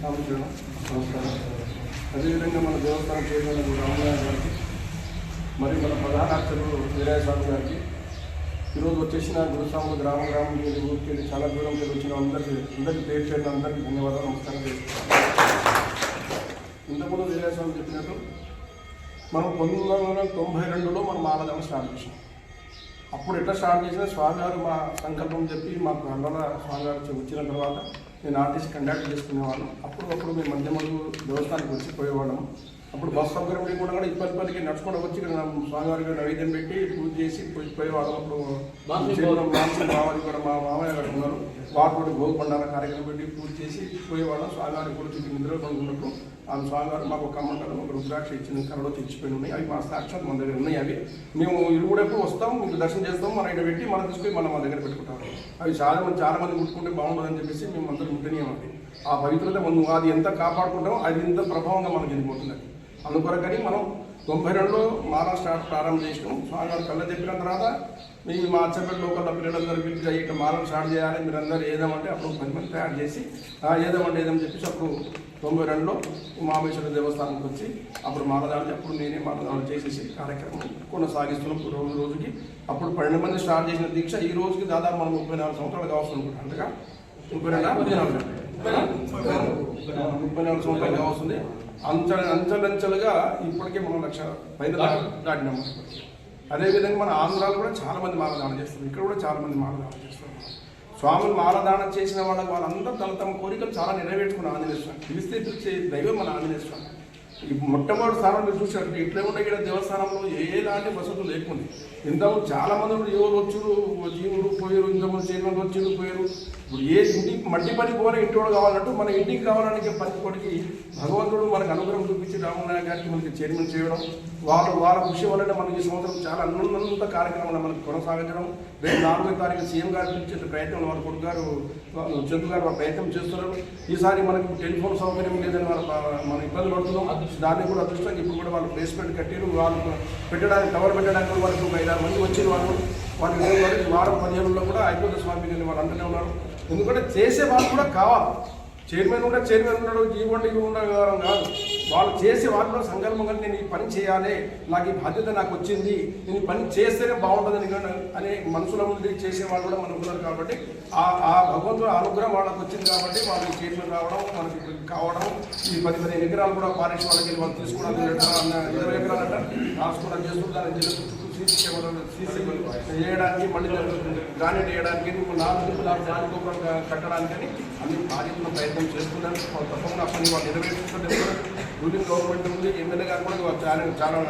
సామర్థ్యం నమస్కారం అదేవిధంగా మన దేవస్థానం చైర్మన్ రామనారాయణ గారికి మరియు మన ప్రధాన అర్చకుడు వీరయ్య స్వామి గారికి ఈరోజు వచ్చేసిన గురుస్వాములు గ్రామ గ్రామం మీరు ఊరికి చాలా దూరం మీరు వచ్చిన అందరికీ అందరికీ పేరు చేయడం అందరికీ ధన్యవాదాలు నమస్కారం చేస్తున్నాను. ఇంతకుముందు వీరాయ స్వామి చెప్పినట్టు మనం పంతొమ్మిది వందల తొంభై రెండులో మనం మాలదానం స్టార్ట్ చేసాం అప్పుడు ఎట్లా స్టార్ట్ చేసినా స్వామివారు మా సంకల్పం చెప్పి మాకు అండల స్వామివారు వచ్చి- వచ్చిన తర్వాత నేను ఆర్టిస్ట్ కండక్ట్ చేసుకునేవాళ్ళం. అప్పుడు అప్పుడు మేము మధ్యమడు దేవస్థానానికి వచ్చి పోయేవాళ్ళం. అప్పుడు బస్ సౌకర్యం లేకుండా కూడా ఇప్పటి పదికి నడుచుకుంటూ వచ్చి ఇక్కడ స్వామివారికి నైవేద్యం పెట్టి పూజ చేసి పోయి పోయేవాళ్ళం. అప్పుడు మామయ్య కూడా మా మామయ్య గారు ఉన్నారు. వారు కూడా భోగ పండాల కార్యక్రమం పెట్టి పూజ చేసి పోయేవాళ్ళం. స్వామివారికి కూడా చుట్టూ నిద్రలో పడుకున్నప్పుడు ఆ స్వామివారు మాకు ఒక కమ్మంటారు ఒక రుద్రాక్ష ఇచ్చిన కరలో తెచ్చిపోయి ఉన్నాయి అవి మా సాక్షాత్ మన దగ్గర ఉన్నాయి అవి. మేము ఇల్లు వస్తాం మీకు దర్శనం చేస్తాం మన ఇక్కడ పెట్టి మనం తీసుకుని మనం మన దగ్గర పెట్టుకుంటాం. అవి చాలా మంది చాలా మంది ముట్టుకుంటే బాగుంటుందని చెప్పేసి మేము అందరం ముట్టనీయమండి ఆ పవిత్రత మనం అది ఎంత కాపాడుకుంటామో అది ఇంత ప్రభావంగా మనకి వెళ్ళిపోతుంది అందుకొరకు అందుకొరకని మనం తొంభై రెండులో మహారాష్ట్ర స్టార్ట్ ప్రారంభం చేసినాం. స్వామివారు కళ్ళ చెప్పిన తర్వాత మీ మా చెప్పిన లోకల్ పిల్లలందరూ పిలిచి ఇట్లా మాలను స్టార్ట్ చేయాలి మీరు ఏదామంటే అప్పుడు పది మంది తయారు చేసి ఏదామంటే ఏదని చెప్పేసి అప్పుడు తొంభై రెండులో మామేశ్వర దేవస్థానానికి వచ్చి అప్పుడు మాలదాడి అప్పుడు నేనే మాలదాడి చేసేసి కార్యక్రమం కొనసాగిస్తున్నాం రోజు రోజుకి అప్పుడు పన్నెండు మంది స్టార్ట్ చేసిన దీక్ష ఈ రోజుకి దాదాపు మనం ముప్పై నాలుగు సంవత్సరాలు కావచ్చు అనుకుంటాం అంతగా? ముప్పై రెండు ముప్పై నాలుగు. ముప్పై నాలుగు సంవత్సరాలు కావస్తుంది అంచెల అంచెలంచెలుగా ఇప్పటికే మనం లక్ష పైన దాటినాము అదేవిధంగా మన ఆంధ్రాలో కూడా చాలా మంది మాలదానం చేస్తారు ఇక్కడ కూడా చాలా మంది మాలదానం చేస్తారు స్వాములు మాలదానం చేసిన వాళ్ళకి వాళ్ళందరూ తమ తమ కోరికలు చాలా నెరవేర్చుకున్న ఆంజనేయ స్వామి. పిలిస్తే పిలిచే దైవం మన ఆంజనేయ స్వామి. ఈ మొట్టమొదటి స్థానంలో మీరు ఇట్లా ఉండే ఇక్కడ దేవస్థానంలో ఏలాంటి వసతులు లేకుండా. ఇంతకు చాలా మంది ఉన్నారు, ఎవరు వచ్చుడు జీవుడు పోయారు ఇంతకుముందు చైర్మన్ వచ్చారు పోయారు. ఇప్పుడు ఏ ఇంటికి మట్టి పని పోయిన ఇంటివాడు కావాలంటూ మన ఇంటికి కావాలనే పని భగవంతుడు మనకు అనుగ్రహం చూపించి రామనాయ గారికి మనకి చైర్మన్ చేయడం వాళ్ళ వాళ్ళ కృషి వల్లనే మనకి ఈ సంవత్సరం చాలా అన్నంత కార్యక్రమాలు మనకు కొనసాగించడం రేపు నాలుగో తారీఖు సీఎం గారు పిలిచే ప్రయత్నం వారి కొడుకు గారు చంద్రు గారు ప్రయత్నం చేస్తున్నారు. ఈసారి మనకు టెలిఫోన్ సౌకర్యం లేదని వాళ్ళ ఇబ్బంది పడుతున్నాం. దాన్ని కూడా అదృష్టంగా ఇప్పుడు కూడా వాళ్ళు ప్లేస్మెంట్ కట్టారు. వాళ్ళు పెట్టడానికి టవర్ పెట్టడానికి వాళ్ళకి ఒక ఐదారు మంది వచ్చిన వాళ్ళు. వాళ్ళు వరకు వారం పదిహేనులో కూడా అయిపోతుంది స్వామి గారిని వాళ్ళు అంటూనే ఉన్నారు. ఎందుకంటే చేసే వాళ్ళు కూడా కావాలి. చైర్మన్ కూడా చైర్మన్ ఉన్నాడు జీవోండి ఉండడం కాదు. వాళ్ళు చేసే వాళ్ళు కూడా నేను ఈ పని చేయాలి నాకు ఈ బాధ్యత నాకు వచ్చింది నేను ఈ పని చేస్తేనే బాగుంటుందని అనే మనసులో ఉంది చేసే వాళ్ళు కూడా మనకు ఉన్నారు కాబట్టి ఆ ఆ భగవంతుడు అనుగ్రహం వాళ్ళకి వచ్చింది కాబట్టి వాళ్ళకి చైర్మన్ రావడం మనకి కావడం ఈ పది పదిహేను ఎకరాలు కూడా పారిశ వాళ్ళకి వెళ్ళి వాళ్ళు తీసుకోవడం ఇరవై ఎకరాలు అంట రాసుకోవడం చేస్తూ దాన్ని చేయడానికి మళ్ళీ గ్రానైట్ వేయడానికి నాలుగు నాలుగు గోపురం అన్ని బాధ్యతలు ప్రయత్నం చేస్తున్నాను తప్పకుండా అసలు వాళ్ళు నెరవేర్చుకుంటే రూలింగ్ గవర్నమెంట్ ఉంది ఎమ్మెల్యే గారు కూడా చాలా చాలా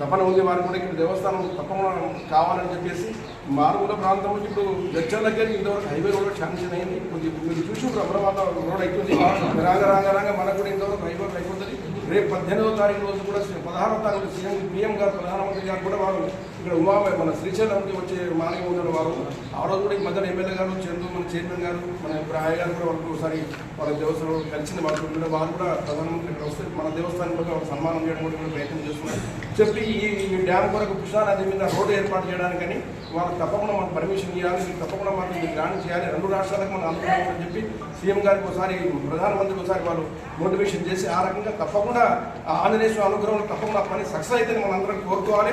తపన ఉంది వారు కూడా ఇక్కడ దేవస్థానం తప్పకుండా కావాలని చెప్పేసి మారుమూల ప్రాంతం నుంచి ఇప్పుడు గచ్చల దగ్గర ఇంతవరకు హైవే రోడ్ శాంక్షన్ అయింది కొద్దిగా మీరు చూసి ఇప్పుడు అమరావతి రోడ్ అవుతుంది రాంగ రాంగ రాంగ మనకు కూడా ఇంతవరకు హైవే అయిపోతుంది రేపు పద్దెనిమిదో తారీఖు రోజు కూడా పదహారో తారీఖు సీఎం పిఎం గారు ప్రధానమంత్రి గారు కూడా వారు ఇక్కడ ఉమా మన శ్రీశైలంకి వచ్చే మార్గం ఉన్నారు వారు ఆ రోజు కూడా ఈ మధ్యన ఎమ్మెల్యే గారు చంద్రు మన చైర్మన్ గారు మన ఇప్పుడు ఆయన గారు కూడా వాళ్ళకి ఒకసారి వాళ్ళ దేవస్థానం కలిసింది వాళ్ళు కూడా. వారు కూడా ప్రధానమంత్రి ఇక్కడ వస్తే మన దేవస్థానంలో వాళ్ళకి సన్మానం చేయడం కూడా ప్రయత్నం చేస్తున్నారు. చెప్పి ఈ ఈ డ్యామ్ కొరకు కృష్ణా నది మీద రోడ్డు ఏర్పాటు చేయడానికని వాళ్ళకి తప్పకుండా మనకు పర్మిషన్ ఇవ్వాలి తప్పకుండా మనకి ఇది గ్రాంట్ చేయాలి రెండు రాష్ట్రాలకు మనం అనుకున్నాం చెప్పి సీఎం గారికి ఒకసారి ప్రధానమంత్రికి ఒకసారి వాళ్ళు మోటివేషన్ చేసి ఆ రకంగా తప్పకుండా ఆ ఆంజనేయ స్వామి తప్పకుండా పని సక్సెస్ అయితే మనందరం కోరుకోవాలి.